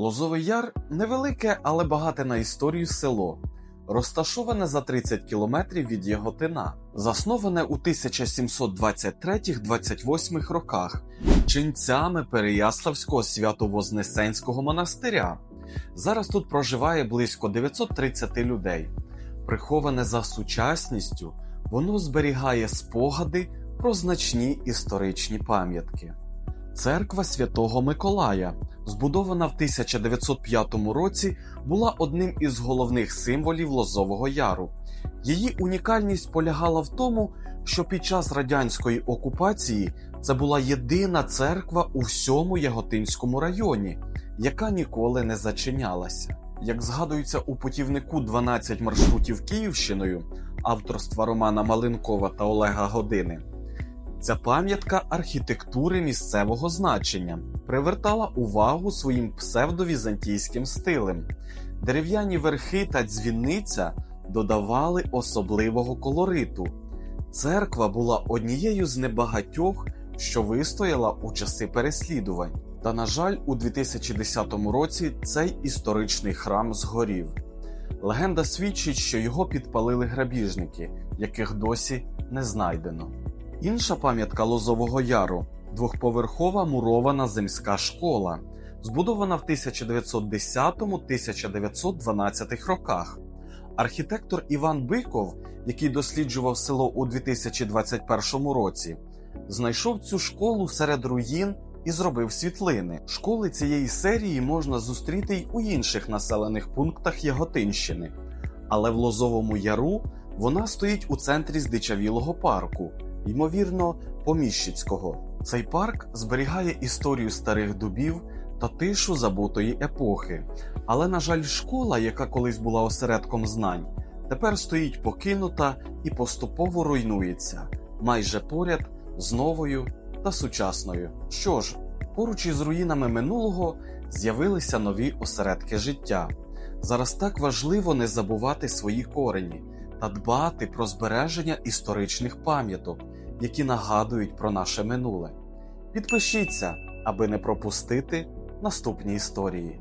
Лозовий Яр невелике, але багате на історію село, розташоване за 30 кілометрів від Яготина, засноване у 1723-28 роках ченцями Переяславського свято-Вознесенського монастиря. Зараз тут проживає близько 930 людей. Приховане за сучасністю, воно зберігає спогади про значні історичні пам'ятки. Церква Святого Миколая, збудована в 1905 році, була одним із головних символів Лозового Яру. Її унікальність полягала в тому, що під час радянської окупації це була єдина церква у всьому Яготинському районі, яка ніколи не зачинялася. Як згадується у путівнику 12 маршрутів Київщиною авторства Романа Малинкова та Олега Години, Ця пам'ятка архітектури місцевого значення привертала увагу своїм псевдовізантійським стилем. Дерев'яні верхи та дзвіниця додавали особливого колориту. Церква була однією з небагатьох, що вистояла у часи переслідувань. Та, на жаль, у 2010 році цей історичний храм згорів. Легенда свідчить, що його підпалили грабіжники, яких досі не знайдено. Інша пам'ятка Лозового Яру двохповерхова мурована земська школа, збудована в 1910-1912 роках. Архітектор Іван Биков, який досліджував село у 2021 році, знайшов цю школу серед руїн і зробив світлини. Школи цієї серії можна зустріти й у інших населених пунктах Яготинщини, але в Лозовому Яру вона стоїть у центрі здичавілого парку ймовірно, Поміщицького. Цей парк зберігає історію старих дубів та тишу забутої епохи. Але, на жаль, школа, яка колись була осередком знань, тепер стоїть покинута і поступово руйнується, майже поряд з новою та сучасною. Що ж, поруч із руїнами минулого з'явилися нові осередки життя. Зараз так важливо не забувати свої корені та дбати про збереження історичних пам'яток, які нагадують про наше минуле. Підпишіться, аби не пропустити наступні історії.